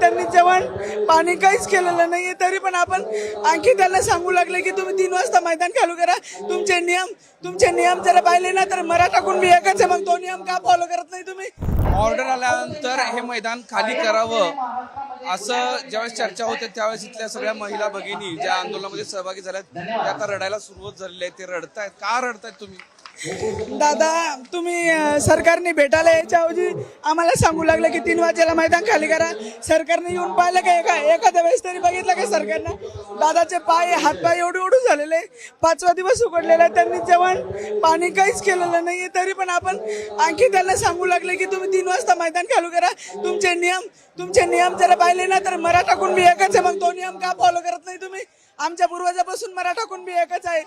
त्यांनी जेवण पाणी काहीच केलेलं नाही आहे तरी पण आपण आणखी त्यांना सांगू लागले की तुम्ही तीन वाजता मैदान चालू करा. तुमचे नियम तुमचे नियम जर पाहिले ना तर मराठा कुणबी एकच आहे मग तो नियम का फॉलो करत नाही तुम्ही? ऑर्डर आल्यानंतर हे मैदान खाली करावं. असं ज्यावेळेस चर्चा होते त्यावेळेस इथल्या सगळ्या महिला भगिनी ज्या आंदोलनामध्ये सहभागी झाल्यात त्या आता रडायला सुरुवात झालेली आहे. ते रडतायत. का रडतायत तुम्ही? दादा तुम्ही सरकारने भेटायला यायच्या ऐवजी आम्हाला सांगू लागलं की तीन वाजेला मैदान खाली करा. सरकारने येऊन पाहिलं का एका एखाद्या वेळेस तरी बघितलं का सरकारनं? दादाचे पाय हातपाय एवढे एवढे झालेले. पाचवा दिवस उघडलेला आहे. त्यांनी जेवण पाणी काहीच केलेलं नाही आहे तरी पण आपण आणखी त्यांना सांगू लागले की तुम्ही तीन वाजता मैदान खालू करा. तुमचे नियम तुमचे नियम जर पाहिले ना तर मराठा कुणबी एकच आहे. मग तो नियम का फॉलो करत नाही तुम्ही? आमच्या पूर्वजापासून मराठा कुणबी एकच आहे.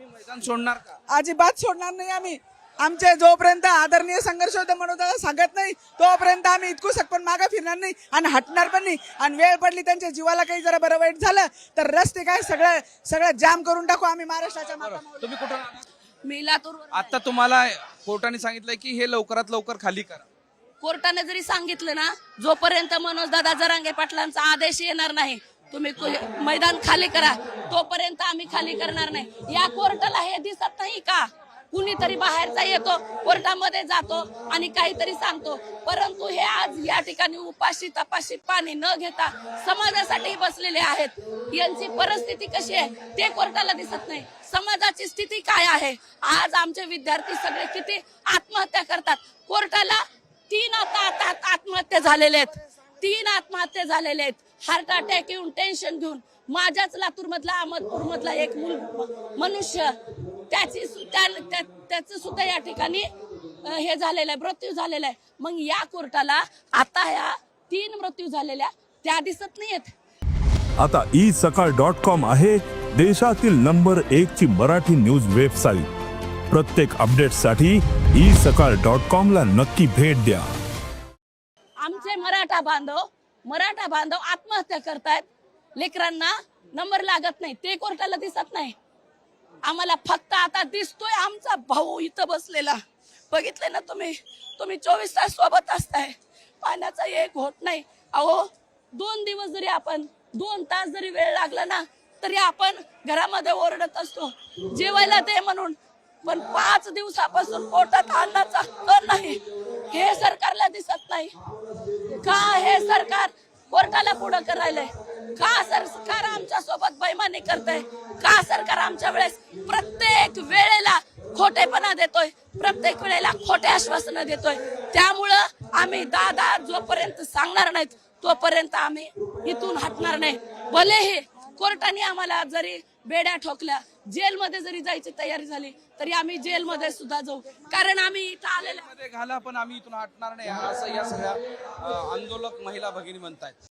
मैदान सोडणार का? अजिबात सोडणार नाही आम्ही. आमचे जोपर्यंत आदरणीय संघर्ष होते म्हणून त्याला सांगत नाही तोपर्यंत आम्ही इतकू पण मागे फिरणार नाही आणि हटणार पण नाही. आणि वेळ पडली त्यांच्या जीवाला काही जरा बरं वाईट झालं तर रस्ते काय सगळं सगळं जाम करून टाकू आम्ही महाराष्ट्राच्या. तुम्ही कुठं? मी लातूर आता तुम्हाला कोर्टाने सांगितलंय की हे लवकरात लवकर खाली करा. कोर्टाने जरी सांगितलं ना जोपर्यंत मनोज दादा जरांगे पाटलांचा आदेश येणार नाही तुम्ही मैदान खाली करा. तोपर्यंत आम्ही खाली करणार नाही. या कोर्टाला हे दिसत नाही का? कुणीतरी बाहेरचा येतो कोर्टामध्ये जातो आणि काहीतरी सांगतो. परंतु हे आज या ठिकाणी उपाशी तपाशी पाणी न घेता समाजासाठी बसलेले आहेत. यांची परिस्थिती कशी आहे ते कोर्टाला दिसत नाही. समाजाची स्थिती काय आहे? आज आमचे विद्यार्थी सगळे किती आत्महत्या करतात? कोर्टाला तीन आता आता आत्महत्या झालेले आहेत. तीन आत्महत्या झालेले आहेत. हार्ट अटॅक येऊन टेन्शन घेऊन. माझ्याच लातूर मधला अहमदपूर मधला एक मुल मनुष्य त्याची त्या- त्याचं सुद्धा या ठिकाणी हे झालेलं आहे मृत्यू झालेला आहे. मग या कोर्टाला आता ह्या तीन मृत्यू झालेल्या त्या दिसत नाहीयेत. आता ई सकाळ डॉट कॉम आहे देशातील नंबर एक ची मराठी न्यूज वेबसाईट प्रत्येक अपडेटसाठी ई सकाळ डॉट कॉम ला नक्की भेट द्या. आमचे मराठा बांधव मराठा बांधव आत्महत्या करतायत. लेकरांना नंबर लागत नाही ते कोर्टाला दिसत नाही. आम्हाला फक्त आता दिसतोय आमचा भाऊ इथं बसलेला. बघितले ना तुम्ही? तुम्ही चोवीस तास सोबत असताय. पाण्याचा एक होत नाही. अहो दोन दिवस जरी आपण दोन तास जरी वेळ लागला ना तरी आपण घरामध्ये ओरडत असतो. जेवायला दे म्हणून. पण पाच दिवसापासून पोटात अन्नाचा कण नाही. हे सरकारला दिसत नाही. का हे सरकार कोर्टाला पुढं करायलंय? का सरकार आमच्यासोबत बैमानी आहे का सरकार आमच्या वेळेस प्रत्येक वेळेला खोटेपणा देतोय? प्रत्येक वेळेला खोटे आश्वासन देतोय? त्यामुळं आम्ही दादा जोपर्यंत सांगणार नाहीत तोपर्यंत आम्ही इथून हटणार नाही. भलेही कोर्टाने आम्हाला जरी बेड्या ठोकल्या जेलमध्ये जरी जायची तयारी झाली तरी आम्ही जेलमध्ये सुद्धा जाऊ. कारण आम्ही इथं आलेलो मध्ये घाला पण आम्ही इथून हटणार नाही. असं या सगळ्या आंदोलक महिला भगिनी म्हणतायत.